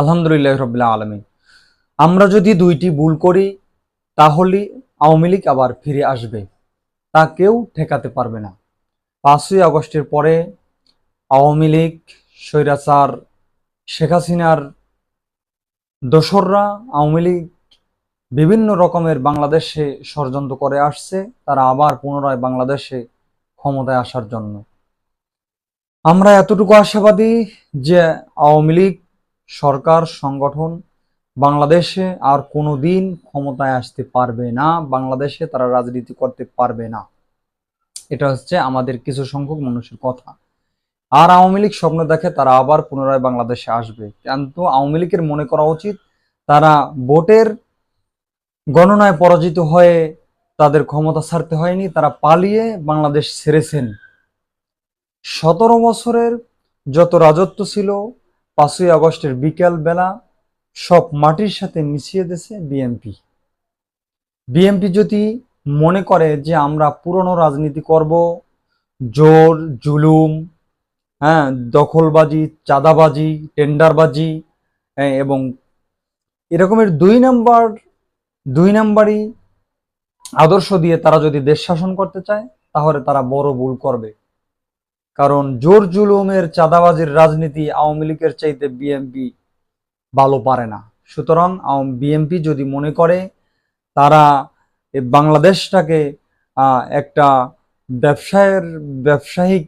আলহামদুলিল্লাহ রবিল্লা আলমী আমরা যদি দুইটি ভুল করি, তাহলে আওয়ামী লীগ আবার ফিরে আসবে। তা কেউ ঠেকাতে পারবে না। পাঁচই আগস্টের পরে আওয়ামী লীগ, স্বৈরাচার, শেখ হাসিনার দোসররা আওয়ামী লীগ বিভিন্ন রকমের বাংলাদেশে ষড়যন্ত্র করে আসছে। তারা আবার পুনরায় বাংলাদেশে ক্ষমতায় আসার জন্য। আমরা এতটুকু আশাবাদী যে আওয়ামী লীগ সরকার, সংগঠন বাংলাদেশে আর কোনো দিন ক্ষমতায় আসতে পারবে না, বাংলাদেশে তারা রাজনীতি করতে পারবে না। এটা হচ্ছে আমাদের কিছু সংখ্যক মানুষের কথা। আর আওয়ামী লীগ স্বপ্ন দেখে তারা আবার পুনরায় বাংলাদেশে আসবে। কিন্তু আওয়ামী লীগের মনে করা উচিত, তারা ভোটের গণনায় পরাজিত হয়ে তাদের ক্ষমতা ছাড়তে হয়নি, তারা পালিয়ে বাংলাদেশ ছেড়েছেন। সতেরো বছরের যত রাজত্ব ছিল পাঁচই আগস্টের বিকেল বেলা সব মাটির সাথে মিশিয়ে দিয়েছে বিএনপি বিএনপি যদি মনে করে যে আমরা পুরনো রাজনীতি করব জোর জুলুম হ্যাঁ দখলবাজি চাঁদাবাজি টেন্ডারবাজি হ্যাঁ, এবং এরকমের দুই নাম্বার দুই নাম্বারই আদর্শ দিয়ে তারা যদি দেশ শাসন করতে চায় তাহলে তারা বড় ভুল করবে। কারণ জোর জুলুমের চাঁদাবাজির রাজনীতি আওয়ামী লীগের চাইতে বিএনপি ভালো পারে না। সুতরাং বিএনপি যদি মনে করে, তারা বাংলাদেশটাকে একটা ব্যবসায়ের, ব্যবসায়িক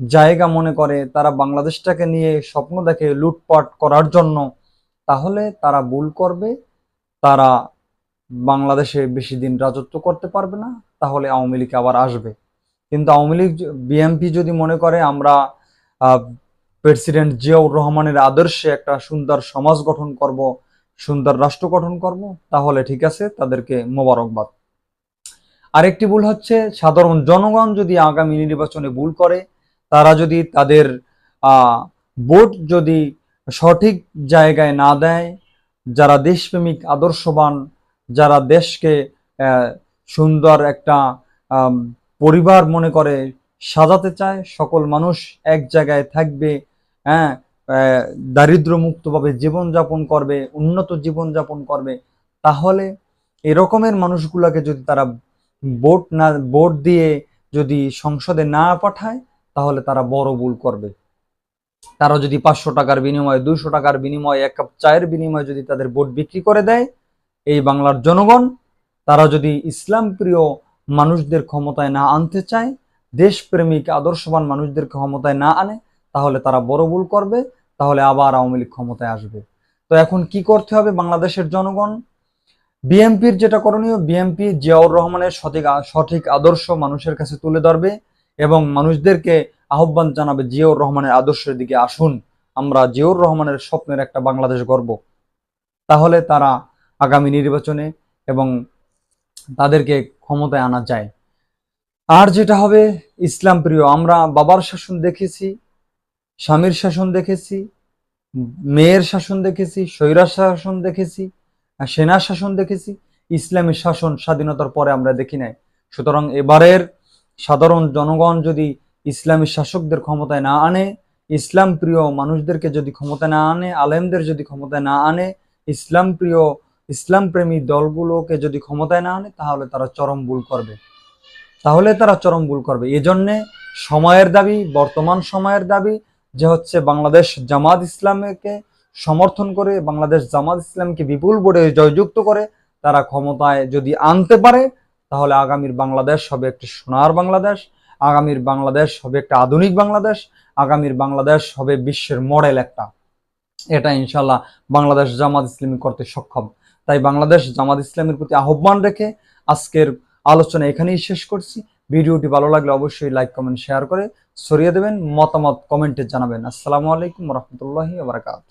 জায়গা মনে করে, তারা বাংলাদেশটাকে নিয়ে স্বপ্ন দেখে লুটপাট করার জন্য, তাহলে তারা ভুল করবে। তারা বাংলাদেশে বেশি দিন রাজত্ব করতে পারবে না, তাহলে আওয়ামী লীগ আবার আসবে। কিন্তু আওয়ামী লীগ বিএনপি যদি মনে করে, আমরা প্রেসিডেন্ট জিয়াউর রহমানের আদর্শে একটা সুন্দর সমাজ গঠন করব, সুন্দর রাষ্ট্র গঠন করব, তাহলে ঠিক আছে, তাদেরকে মোবারকবাদ। আরেকটি ভুল হচ্ছে, সাধারণ জনগণ যদি আগামী নির্বাচনে ভুল করে, তারা যদি তাদের ভোট যদি সঠিক জায়গায় না দেয়, যারা দেশপ্রেমিক, আদর্শবান, যারা দেশকে সুন্দর একটা পরিবার মনে করে সাজাতে চায়, সকল মানুষ এক জায়গায় থাকবে হ্যাঁ দারিদ্র মুক্তভাবে জীবনযাপন করবে, উন্নত জীবনযাপন করবে, তাহলে এরকমের মানুষগুলোকে যদি তারা ভোট না, ভোট দিয়ে যদি সংসদে না পাঠায়, তাহলে তারা বড় ভুল করবে। তারা যদি পাঁচশো টাকার বিনিময়ে, দুইশো টাকার বিনিময়ে, এক কাপ চায়ের বিনিময়ে যদি তাদের ভোট বিক্রি করে দেয়, এই বাংলার জনগণ, তারা যদি ইসলাম প্রিয় মানুষদের ক্ষমতায় না আনতে চায়, দেশপ্রেমিক, আদর্শবান মানুষদের ক্ষমতায় না আনে, তাহলে তারা বড় ভুল করবে, তাহলে আবার আওয়ামী লীগ ক্ষমতায় আসবে। তো এখন কি করতে হবে বাংলাদেশের জনগণ? বিএনপির যেটা করণীয়, বিএনপি জিয়াউর রহমানের সঠিক সঠিক আদর্শ মানুষের কাছে তুলে ধরবে এবং মানুষদেরকে আহ্বান জানাবে, জিয়াউর রহমানের আদর্শের দিকে আসুন, আমরা জিয়াউর রহমানের স্বপ্নের একটা বাংলাদেশ গর্ব তাহলে তারা আগামী নির্বাচনে এবং তাদেরকে ক্ষমতায় আনা যায়। আর যেটা হবে, ইসলাম প্রিয়, আমরা বাবার শাসন দেখেছি, স্বামীর শাসন দেখেছি, মেয়ের শাসন দেখেছি স্বৈরার শাসন দেখেছি সেনা শাসন দেখেছি, ইসলামী শাসন স্বাধীনতার পরে আমরা দেখি নাই। সুতরাং এবারের সাধারণ জনগণ যদি ইসলামী শাসকদের ক্ষমতায় না আনে, ইসলাম প্রিয় মানুষদেরকে যদি ক্ষমতায় না আনে, আলেমদের যদি ক্ষমতায় না আনে, ইসলাম প্রিয় ইসলাম প্রেমী দলগুলোকে যদি ক্ষমতায় না আনে, তাহলে তারা চরম ভুল করবে। তাহলে তারা চরম ভুল করবে। এজন্যে সময়ের দাবি, বর্তমান সময়ের দাবি যে হচ্ছে বাংলাদেশ জামাত ইসলামকে সমর্থন করে, বাংলাদেশ জামাত ইসলামকে বিপুল ভোটে জয়যুক্ত করে, তারা ক্ষমতায় যদি আনতে পারে, তাহলে আগামীর বাংলাদেশ হবে একটি সোনার বাংলাদেশ, আগামীর বাংলাদেশ হবে একটা আধুনিক বাংলাদেশ, আগামীর বাংলাদেশ হবে বিশ্বের মডেল একটা। এটা ইনশাল্লাহ বাংলাদেশ জামাত ইসলামী করতে সক্ষম। তাই বাংলাদেশ জামাত ইসলামের প্রতি আহ্বান রেখে আজকের আলোচনা এখানেই শেষ করছি। ভিডিওটি ভালো লাগলে অবশ্যই লাইক, কমেন্ট, শেয়ার করে সরিয়ে দেবেন। মতামত কমেন্টে জানাবেন। আসসালামু আলাইকুম রহমতুল্লাহি বারাকাত